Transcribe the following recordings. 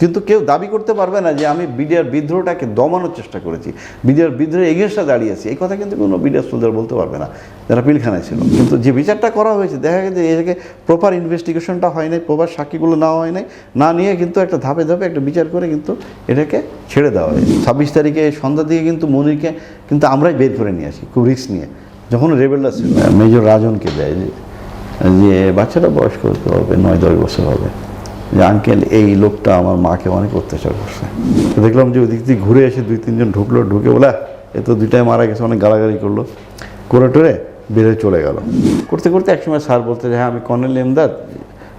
কিন্তু কেউ দাবি করতে পারবে না যে আমি বিডিআর বিদ্রোহটাকে দমানোর চেষ্টা করেছি, বিডিআর বিদ্রোহের এগেনস্টে দাঁড়িয়েছি এই কথা কিন্তু কোনো বিডিআর সোলজার বলতে পারবে না, যারা পিলখানায় ছিল। কিন্তু যে বিচারটা করা হয়েছে, দেখা গেছে এটাকে প্রপার ইনভেস্টিগেশনটা হয় নাই প্রপার সাক্ষীগুলো নেওয়া হয় নাই, না নিয়ে কিন্তু একটা ধাপে ধাপে একটা বিচার করে কিন্তু এটাকে ছেড়ে দেওয়া হয়েছে। ছাব্বিশ তারিখে সন্ধ্যা দিকে কিন্তু মনিরকে কিন্তু আমরাই বের করে নিয়ে আসি, খুব রিস্ক নিয়ে। যখন রেবেলটা ছিল, মেজর রাজনকে দেয় যে বাচ্চাটা বয়স্ক হতে হবে, নয় দশ বছর হবে। যে আঙ্কেল এই লোকটা আমার মাকে অনেক অত্যাচার করছে। দেখলাম যে ওই দিক থেকে ঘুরে এসে দুই তিনজন ঢুকলো ঢুকে বলে "আহ, এ তো দুইটাই মারা গেছে অনেক গালাগালি করল। করে টোরে বেড়ে চলে গেল। করতে করতে একসময় স্যার বলতে যে হ্যাঁ আমি colonel Emdad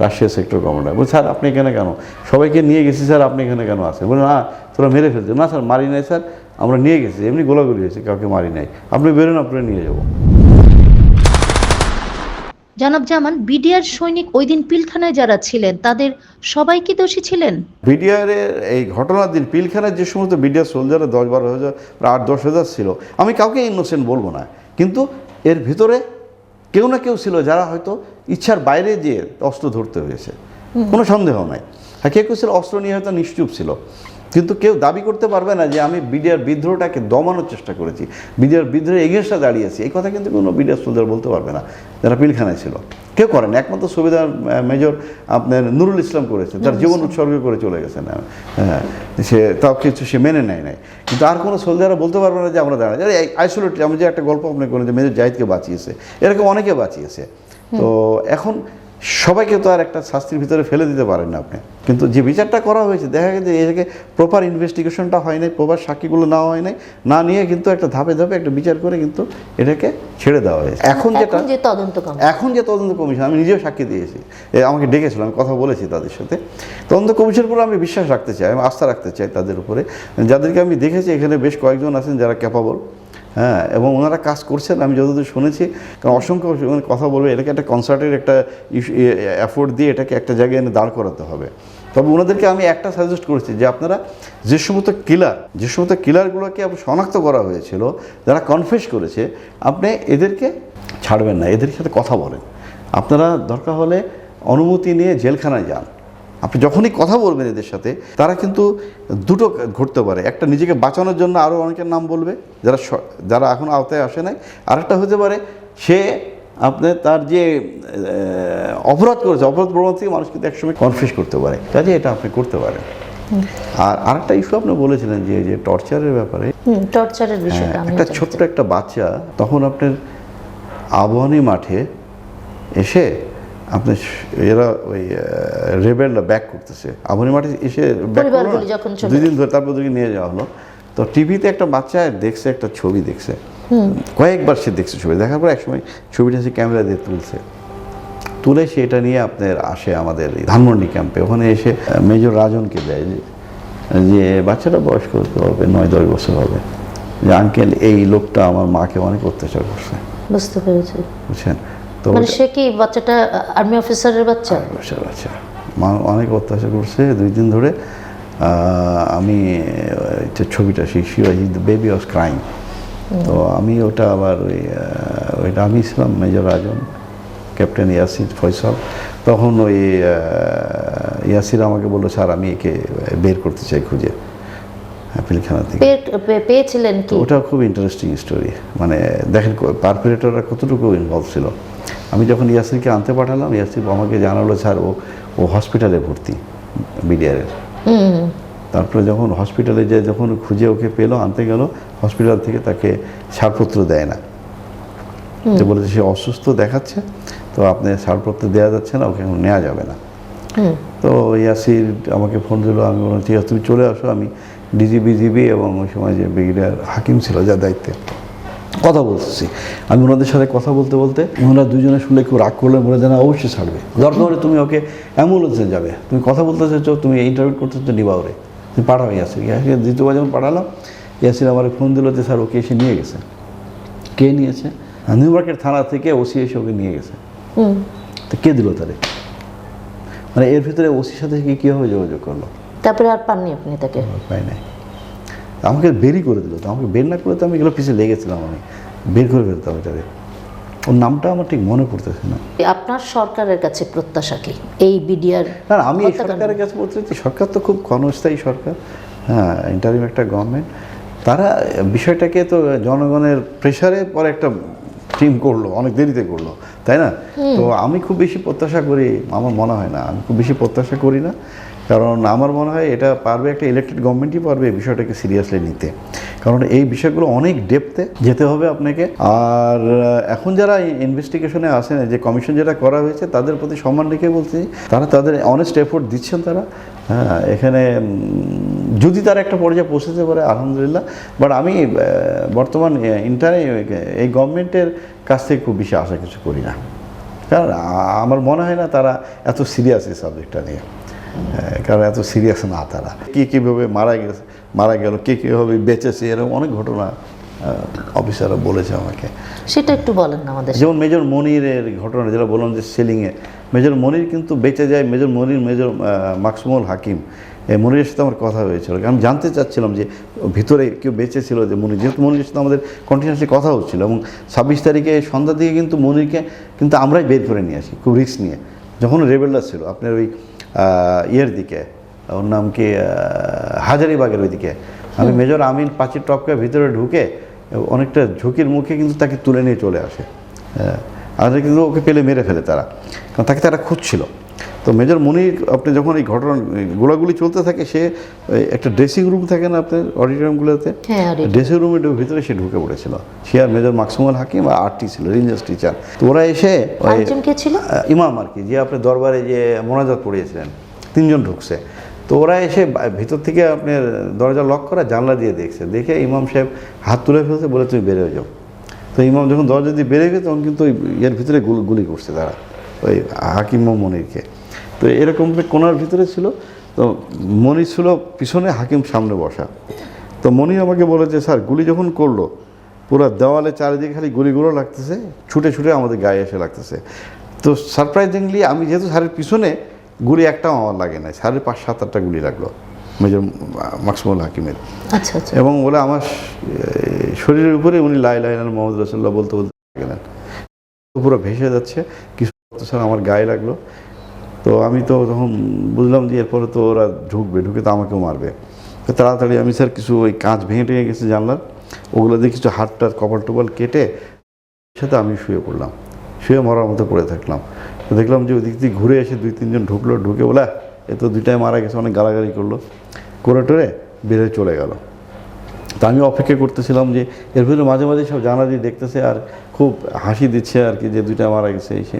Russia sector commander বলছি স্যার আপনি এখানে কেন? সবাইকে নিয়ে গেছি স্যার আপনি এখানে কেন আছেন? বলে না তোরা মেরে ফেলছে না স্যার মারি নাই স্যার আমরা নিয়ে গেছি। এমনি গোলাগুলি হয়েছে কাউকে মারি নাই। আপনি বেরোন আপনারা নিয়ে যাব। জানাব জামান বিডিআর সৈনিক ওই দিন পিলখানায় যারা ছিলেন তাদের সবাই কি দোষী ছিলেন? বিডিআর এর এই ঘটনার দিন পিলখানার যে সমস্ত বিডিআর সোলজারে দশ বারো হাজার প্রায় আট দশ হাজার ছিল আমি কাউকে ইনোসেন্ট বলব না। কিন্তু এর ভিতরে কেউ না কেউ ছিল যারা হয়তো ইচ্ছার বাইরে যেয়ে অস্ত্র ধরতে হয়েছে। কোনো সন্দেহ নাই। হ্যাঁ কেউ কেউ ছিল অস্ত্র নিয়ে হয়তো নিশ্চুপ ছিল। কিন্তু কেউ দাবি করতে পারবে না যে আমি বিডিআর বিদ্রোহটাকে দমানোর চেষ্টা করেছি বিডিআর বিদ্রোহের এগেনস্টে দাঁড়িয়েছি এই কথা কিন্তু কোনো বিডিআর সোলজার বলতে পারবে না যারা পিলখানায় ছিল। কেউ করেন একমাত্র সুবিধার মেজর আপনার নুরুল ইসলাম করেছে। তার জীবন উৎসর্গ করে চলে গেছেন। হ্যাঁ সে তাও কিছু সে মেনে নেয় নাই। কিন্তু আর কোনো সোলজাররা বলতে পারবে না যে আমরা দাঁড়াই। আইসোলেট আমি যে একটা গল্প আপনাকে বলেন যে মেজর জাহিদকে বাঁচিয়েছে এরকম অনেকে বাঁচিয়েছে। তো এখন সবাইকে তো আর একটা শাস্তির ভিতরে ফেলে দিতে পারেন না আপনি। কিন্তু যে বিচারটা করা হয়েছে দেখা গেছে এটাকে প্রপার ইনভেস্টিগেশনটা হয় নাই প্রপার সাক্ষীগুলো নেওয়া হয় নাই না নিয়ে কিন্তু একটা ধাপে ধাপে একটা বিচার করে কিন্তু এটাকে ছেড়ে দেওয়া হয়েছে। এখন যেটা এখন যে তদন্ত কমিশন। এখন যে তদন্ত কমিশন আমি নিজেও সাক্ষী দিয়েছি। আমাকে ডেকেছিল আমি কথা বলেছি তাদের সাথে। তদন্ত কমিশনের উপর আমি বিশ্বাস রাখতে চাই আমি আস্থা রাখতে চাই তাদের উপরে। যাদেরকে আমি দেখেছি এখানে বেশ কয়েকজন আছেন যারা ক্যাপাবল হ্যাঁ এবং ওনারা কাজ করছেন, আমি যতদূর শুনেছি। কারণ অসংখ্য ওখানে কথা বলবে, এটাকে একটা কনসার্টের একটা অ্যাফোর্ড দিয়ে এটাকে একটা জায়গায় এনে দাঁড় করাতে হবে। তবে ওনাদেরকে আমি একটা সাজেস্ট করেছি যে আপনারা যে সমস্ত কিলার যে সমস্ত কিলারগুলোকে শনাক্ত করা হয়েছিল, যারা কনফেস করেছে, আপনি এদেরকে ছাড়বেন না, এদের সাথে কথা বলেন। আপনারা দরকার হলে অনুমতি নিয়ে জেলখানায় যান। আপনি যখনই কথা বলবেন এদের সাথে তারা কিন্তু দুটো ঘটতে পারে। একটা নিজেকে বাঁচানোর জন্য আরও অনেকের নাম বলবে যারা যারা এখন আওতায় আসে নাই। আরেকটা হতে পারে সে আপনার তার যে অপরাধ করেছে অপরাধ প্রমাণ থেকে মানুষ কিন্তু একসময় কনফিউজ করতে পারে। কাজে এটা আপনি করতে পারেন। আর আরেকটা ইস্যু আপনি বলেছিলেন যে যে টর্চারের ব্যাপারে। টর্চারের হ্যাঁ, বিষয়টা একটা ছোট্ট একটা বাচ্চা তখন আপনার আবহানী মাঠে এসে আপনার স- এরা ওই রেবেলরা ব্যাক করতেছে। আবহানী মাঠে এসে করল চলে দুই দিন ধরে তারপর ওদেরকে নিয়ে যাওয়া হলো। তো টিভিতে একটা বাচ্চা দেখছে একটা ছবি দেখছে। কয়েকবার সে দেখছে ছবি। দেখার পর একসময় ছবিটা সে ক্যামেরা দিয়ে তুলছে। তুলে সে এটা নিয়ে আপনার আসে আমাদের ধানমন্ডি ক্যাম্পে ওখানে এসে মেজর রাজনকে দেয় যে যে বাচ্চাটা বয়স্ক হবে নয় দশ বছর হবে। যে আঙ্কেল এই লোকটা আমার মাকে অনেক অত্যাচার করছে। বুঝতে পেরেছি। বুঝছেন? তো মানে সে কি বাচ্চাটা আর্মি অফিসারের বাচ্চা? বাচ্চা বাচ্চা। মা অনেক অত্যাচার করছে। দুই দিন ধরে আমি ছবিটা সেই শিবাজি বেবি অফ ক্রাইম তো আমি ওটা আবার ওই ওইটা আমি ছিলাম মেজর রাজন ক্যাপ্টেন ইয়াসির ফয়সাল। তখন ওই ইয়াসির আমাকে বলল স্যার আমি একে বের করতে চাই খুঁজে। পিলখানা থেকে। পেয়েছিলেন কি? ওটা খুব ইন্টারেস্টিং স্টোরি মানে দেখেন পারপেরেটররা কতটুকু ইনভলভ ছিল? আমি যখন ইয়াসিরকে আনতে পাঠালাম ইয়াসির আমাকে জানালো স্যার ও ও হসপিটালে ভর্তি বিডিআরের। তারপরে যখন হসপিটালে যে যখন খুঁজে ওকে পেল আনতে গেল হসপিটাল থেকে তাকে ছাড়পত্র দেয় না। যে বলেছে সে অসুস্থ দেখাচ্ছে তো আপনি ছাড়পত্র দেওয়া যাচ্ছে না ওকে এখন নেওয়া যাবে না। তো ইয়াসির আমাকে ফোন দিলো আমি বললাম ঠিক আছে তুমি চলে আসো আমি ডিজিবি জিবি এবং ওই সময় যে ব্রিগেডিয়ার হাকিম ছিল যার দায়িত্বে। কথা বলতেছি। আমি ওনাদের সাথে কথা বলতে বলতে ওনারা দুজনে শুনলে কেউ রাগ করলে বলে দেন অবশ্যই ছাড়বে। দরকার হলে তুমি ওকে অ্যাম্বুলেন্সে যাবে। তুমি কথা বলতে চাইছো তুমি ইন্টারভিউ করতে চাচ্ছ নিবা ওরে তুমি পাঠাও ইয়াসির। ইয়াসির দ্বিতীয়বার যখন পাঠালাম ইয়াসির আমার ফোন দিল যে স্যার ওকে এসে নিয়ে গেছে। কে নিয়েছে? নিউ মার্কেট থানা থেকে ওসি এসে ওকে নিয়ে গেছে। তো কে দিল তারে? মানে এর ভিতরে ওসির সাথে কি কীভাবে যোগাযোগ করল? তারপরে আর পাননি আপনি তাকে? পাই নাই। আমাকে বেরই করে দিল তো আমাকে বের না করে তো আমি এগুলো পিছিয়ে লেগেছিলাম আমি। বের করে ফেলতাম এটাকে ওর নামটা আমার ঠিক মনে পড়তেছে না। আপনার সরকারের কাছে প্রত্যাশা কি? এই বিডিআর না আমি এই সরকারের কাছে বলতে সরকার তো খুব ক্ষণস্থায়ী সরকার। হ্যাঁ ইন্টারিম একটা গভর্নমেন্ট তারা বিষয়টাকে তো জনগণের প্রেশারে পরে একটা টিম করল অনেক দেরিতে করল তাই না? তো আমি খুব বেশি প্রত্যাশা করি আমার মনে হয় না আমি খুব বেশি প্রত্যাশা করি না। কারণ আমার মনে হয় এটা পারবে একটা ইলেকটেড গভর্নমেন্টই পারবে এই বিষয়টাকে সিরিয়াসলি নিতে। কারণ এই বিষয়গুলো অনেক ডেপথে যেতে হবে আপনাকে। আর এখন যারা ইনভেস্টিগেশনে আসেন যে কমিশন যেটা করা হয়েছে, তাদের প্রতি সম্মান রেখে বলছি, তারা তাদের অনেস্ট এফোর্ট দিচ্ছেন তারা। হ্যাঁ এখানে যদি তারা একটা পর্যায়ে পৌঁছতে পারে, আলহামদুলিল্লাহ। বাট আমি বর্তমান ইন্টারে এই গভর্নমেন্টের কাছ থেকে খুব বেশি আশা কিছু করি না। কারণ আমার মনে হয় না তারা এত সিরিয়াস এই সাবজেক্টটা নিয়ে। কারণ এত সিরিয়াস না তারা। কে কীভাবে মারা গেছে মারা গেল কে কীভাবে বেঁচেছে এরকম অনেক ঘটনা অফিসাররা বলেছে আমাকে। সেটা একটু বলেন আমাদের। যেমন মেজর মনিরের ঘটনা যেটা বললাম যে সেলিংয়ে মেজর মনির কিন্তু বেঁচে যায় মেজর মনির মেজর মাকসুমুল হাকিম। এই মনিরের সাথে আমার কথা হয়েছিল। আমি জানতে চাচ্ছিলাম যে ভিতরে কেউ বেঁচে ছিল যে মনির যেহেতু মনিরের সাথে আমাদের কন্টিনিউসলি কথা হচ্ছিল এবং ছাব্বিশ তারিখে সন্ধ্যা দিকে কিন্তু মনিরকে কিন্তু আমরাই বের করে নিয়ে আসি খুব রিস্ক নিয়ে। যখন রেবেলরা ছিল আপনার ওই ইয়ের দিকে ওর নাম কি হাজারিবাগের ওইদিকে। আমি মেজর আমিন পাঁচের টপকে ভিতরে ঢুকে অনেকটা ঝুঁকির মুখে কিন্তু তাকে তুলে নিয়ে চলে আসে। আমাদের কিন্তু ওকে পেলে মেরে ফেলে তারা। কারণ তাকে তারা খুঁজছিল। তো মেজর মনির আপনি যখন এই ঘটনা গোলাগুলি চলতে থাকে সে একটা ড্রেসিং রুম থাকে না আপনার অডিটোরিয়ামগুলোতে হ্যাঁ ড্রেসিং রুমের ভিতরে সে ঢুকে পড়েছিল। সে আর মেজর মাকসুমুল হাকিম আর আর্টি ছিল রেঞ্জার্স টিচার। তো ওরা এসে ইমাম আর কি যে আপনার দরবারে যে মোনাজাত পড়িয়েছিলেন। তিনজন ঢুকছে। তো ওরা এসে ভিতর থেকে আপনার দরজা লক করা জানলা দিয়ে দেখছে। দেখে ইমাম সাহেব হাত তুলে ফেলছে বলে তুমি বেরো যাও। তো ইমাম যখন দরজা দিয়ে বেরিয়ে গেছে তখন কিন্তু ওই এর ভিতরে গুলি করছে তারা ওই হাকিম মনিরকে। তো এরকম কোনার ভিতরে ছিল তো মনির ছিল পিছনে হাকিম সামনে বসা। তো মনি আমাকে বলেছে স্যার গুলি যখন করল পুরো দেওয়ালে চারিদিকে খালি গুলিগুলো লাগতেছে ছুটে ছুটে আমাদের গায়ে এসে লাগতেছে। তো সারপ্রাইজিংলি আমি যেহেতু স্যারের পিছনে গুলি একটাও আমার লাগে নাই। স্যারের পাঁচ সাত আটটা গুলি লাগল মেজর মাকসুমুল হাকিমের। আচ্ছা আচ্ছা। এবং বলে আমার শরীরের উপরে উনি লাই লাই মোহাম্মদ রসুল্লাহ বলতে বলতে গেলেন। পুরো ভেসে যাচ্ছে কিছু স্যার আমার গায়ে লাগল। তো আমি তো তখন বুঝলাম যে এরপরে তো ওরা ঢুকবে, ঢুকে তো আমাকেও মারবে। তো তাড়াতাড়ি আমি স্যার কিছু ওই কাঁচ ভেঙে টেঙে গেছে জানলার, ওগুলো দিয়ে কিছু হাতটা কপাল টপাল কেটে সাথে আমি শুয়ে পড়লাম। শুয়ে মরার মতো পড়ে থাকলাম। তো দেখলাম যে ওই দিক থেকে ঘুরে এসে দুই, তিনজন ঢুকলো, ঢুকে বলে এ তো দুইটাই মারা গেছে, অনেক গালাগালি করল। করে টোরে বেড়ে চলে গেল। তা আমি অপেক্ষা করতেছিলাম যে এর ভিতরে মাঝে মাঝে সব জানা দিয়ে দেখতেছে আর খুব হাসি দিচ্ছে আর কি যে দুইটা মারা গেছে, এই সে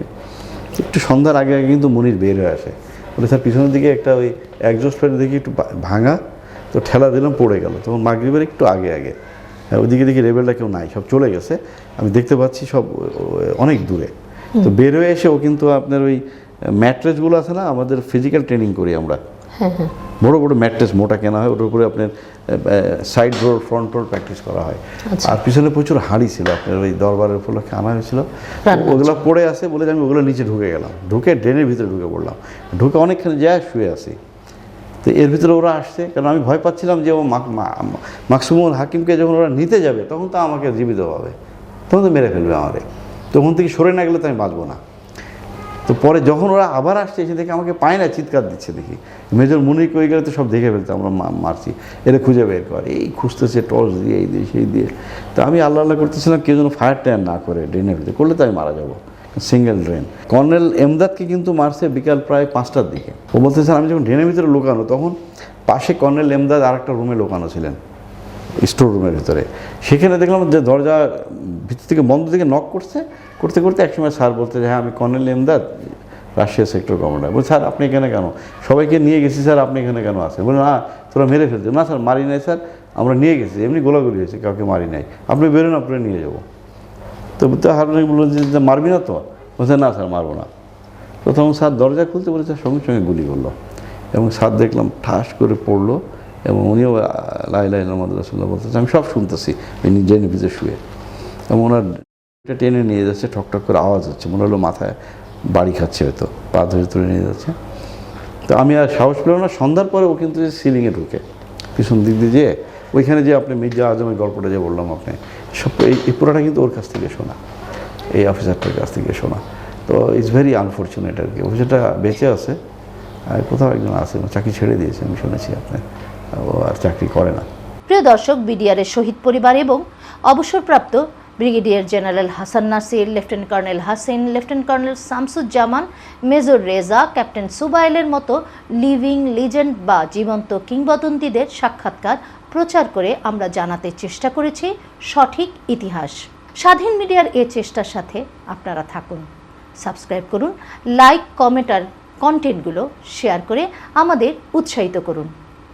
একটু সন্ধ্যার আগে আগে কিন্তু মনির বের হয়ে আসে। বলে স্যার পিছনের দিকে একটা ওই একজোস্ট ফ্যান দেখি একটু ভাঙা তো ঠেলা দিলাম পড়ে গেল। তখন মাগরিবের একটু আগে আগে। হ্যাঁ, ওইদিকে দেখি রেবেলটা কেউ নাই সব চলে গেছে। আমি দেখতে পাচ্ছি সব অনেক দূরে। তো বের হয়ে এসে ও কিন্তু আপনার ওই ম্যাট্রেসগুলো আছে না আমাদের ফিজিক্যাল ট্রেনিং করি আমরা। বড় বড় ম্যাট্রেস মোটা কেনা হয় ওটার উপরে আপনার side road front road practice করা হয়। আচ্ছা। আর পিছনে প্রচুর হাঁড়ি ছিল আপনার ওই দরবারের উপলক্ষে আনা হয়েছিল। ওগুলো পড়ে আসে বলে যে আমি ওগুলো নিচে ঢুকে গেলাম। ঢুকে ড্রেনের ভিতরে ঢুকে পড়লাম। ঢুকে অনেকখানি যায় শুয়ে আছি। তো এর ভিতরে ওরা আসছে কারণ আমি ভয় পাচ্ছিলাম যে ও মা- মাকসুমুল হাকিমকে যখন ওরা নিতে যাবে তখন তো আমাকে জীবিত পাবে তখন তো মেরে ফেলবে আমাদের তখন থেকে সরে না গেলে তো আমি বাঁচবো না। তো পরে যখন ওরা আবার আসছে, এসে দেখে আমাকে পায় না, চিৎকার দিচ্ছে দেখি। মেজর মুনি কই গেলে তো সব দেখে ফেলতে আমরা মারছি। এটা খুঁজে বের করে, এই খুঁজতেছে টর্চ দিয়ে, এই দিয়ে, সেই দিয়ে। তো আমি আল্লাহ আল্লাহ করতেছিলাম, কেউ যেন ফায়ার ট্যান না করে ড্রেনের ভিতরে, করলে তো আমি মারা যাব, সিঙ্গেল ড্রেন। কর্নেল এমদাদকে কিন্তু মারছে বিকাল প্রায় পাঁচটার দিকে। ও বলতে স্যার, আমি যখন ড্রেনের ভিতরে লুকানো, তখন পাশে কর্নেল এমদাদ আর একটা রুমে লুকানো ছিলেন। স্টোর রুমের ভিতরে। সেখানে দেখলাম যে দরজা ভিতর থেকে বন্ধ থেকে নক করছে, করতে করতে একসময় স্যার বলতে যে হ্যাঁ আমি colonel Emdad Russia sector commander বলছি, স্যার, আপনি এখানে কেন? সবাইকে নিয়ে গেছি, স্যার, আপনি এখানে কেন আছেন? বলে না, তোরা মেরে ফেলছে না, স্যার, মারি নাই, স্যার, আমরা নিয়ে গেছি, এমনি গোলাগুলি হয়েছে, কাউকে মারি নাই। আপনি বেরোন আপনি নিয়ে যাব। তো হারুন বলল যে মারবি না তো? বলছে, না, স্যার, মারবো না। তো তখন স্যার দরজা খুলতে বলেছে, সঙ্গে সঙ্গে গুলি করল। এবং স্যার দেখলাম ঠাস করে পড়ল। এবং উনিও আহ, লাই লাই মোহাম্মদ রাসুল্লাহ বলতেছে আমি সব শুনতেছি নিজে নিভিজে শুয়ে। এবং ওনার টেনে নিয়ে যাচ্ছে ঠক ঠক করে আওয়াজ হচ্ছে মনে হলো মাথায় বাড়ি খাচ্ছে হয়তো পা ধরে তুলে নিয়ে যাচ্ছে। তো আমি আর সাহস পেলাম না সন্ধ্যার পরে ও কিন্তু সিলিংয়ে ঢুকে। পিছন দিক দিয়ে যেয়ে ওইখানে যে আপনি মির্জা আজমের গল্পটা যে বললাম আপনি সব এই পুরোটা কিন্তু ওর কাছ থেকে শোনা এই অফিসারটার কাছ থেকে শোনা। তো ইটস ভেরি আনফর্চুনেট আর কি। অফিসারটা বেঁচে আছে আর কোথাও একজন আছে চাকরি ছেড়ে দিয়েছে আমি শুনেছি আপনি। ও আর চাকরি করে না। প্রিয় দর্শক বিডিআরের শহীদ পরিবার এবং অবসরপ্রাপ্ত brigadier general Hasan Nasir, lieutenant colonel Hasin, lieutenant colonel Shamsuzzaman, major Reza, captain সুবাইলের মতো লিভিং লিজেন্ড বা জীবন্ত কিংবদন্তিদের সাক্ষাৎকার প্রচার করে আমরা জানাতে চেষ্টা করেছি সঠিক ইতিহাস। স্বাধীন মিডিয়ার এ চেষ্টার সাথে আপনারা থাকুন। সাবস্ক্রাইব করুন, লাইক, কমেন্ট আর কন্টেন্টগুলো শেয়ার করে আমাদের উৎসাহিত করুন।